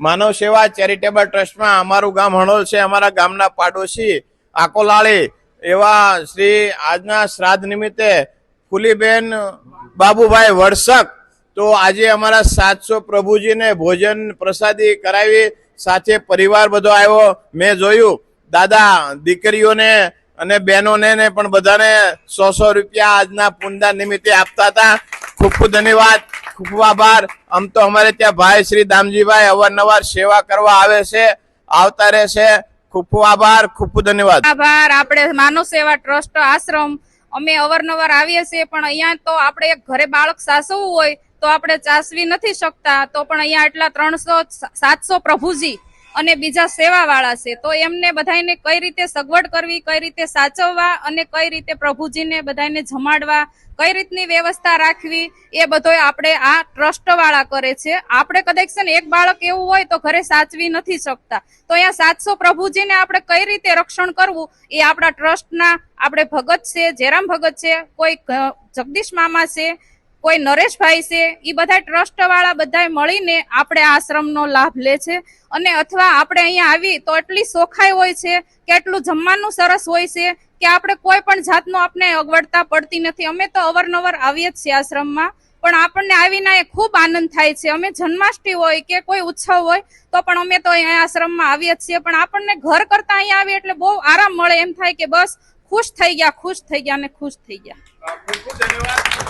માનવ સેવા ચેરિટેબલ ટ્રસ્ટમાં અમારું ગામ હણોલ છે, અમારા ગામના પાડોશી આકોલાળી એવા શ્રી આજના શ્રાદ્ધ નિમિત્તે ફુલીબેન બાબુભાઈ વડસક તો આજે અમારા સાતસો પ્રભુજીને ભોજન પ્રસાદી કરાવી સાથે પરિવાર બધો આવ્યો. મેં જોયું, દાદા, દીકરીઓને અને બહેનોને પણ બધાને સો સો રૂપિયા આજના પુનદાન નિમિત્તે આપતા હતા. ખૂબ ખૂબ ધન્યવાદ ખૂબ આભાર. આમ તો અમારે ત્યાં ભાઈ શ્રી દામજીભાઈ અવારનવાર સેવા કરવા આવે છે, આવતા રહેશે ખૂબ ખૂબ આભાર, ખૂબ ખૂબ ધન્યવાદ. આભાર. આપણે માનવ સેવા ટ્રસ્ટ આશ્રમ, અમે અવારનવાર આવીએ છીએ, પણ અહીંયા તો આપણે એક ઘરે બાળક સાસવવું હોય તો આપણે ચાસવી નથી શકતા. તો પણ અહીંયા એટલા ત્રણસો, સાતસો પ્રભુજી અને બીજા સેવાવાળા છે, તો એમને બધાને કઈ રીતે સગવડ કરવી, કઈ રીતે સાચવવા અને કઈ રીતે પ્રભુજીને બધાને જમાડવા, કઈ રીતની વ્યવસ્થા રાખવી, એ બધો આપણે આ ટ્રસ્ટ વાળા કરે છે. આપણે કદાચ છે ને એક બાળક એવું હોય તો ઘરે સાચવી નથી શકતા. તો અહીંયા સાતસો પ્રભુજીને આપણે કઈ રીતે રક્ષણ કરવું, એ આપણા ટ્રસ્ટના, આપણે ભગત છે જેરામ ભગત છે, કોઈ જગદીશ મામા છે કોઈ નરેશભાઈ છે એ બધા ટ્રસ્ટ વાળા બધા મળીને આપણે આશ્રમનો લાભ લે છે. અને અથવા આપણે અહીંયા આવી તો એટલી સોખાઈ હોય છે કે એટલું જમવાનું સરસ હોય છે કે આપણે કોઈ પણ જાતનો આપણે અગવડતા પડતી નથી. અમે તો અવારનવાર આવીએ જ છીએ આશ્રમમાં, પણ આપણને આવીને એ ખૂબ આનંદ થાય છે. અમે જન્માષ્ટમી હોય કે કોઈ ઉત્સવ હોય તો પણ અમે તો અહીંયા આશ્રમમાં આવીએ જ છીએ. પણ આપણને ઘર કરતા અહીંયા આવીએ એટલે બહુ આરામ મળે એમ થાય કે બસ ખુશ થઈ ગયા, ખુશ થઈ ગયા અને ખુશ થઈ ગયા.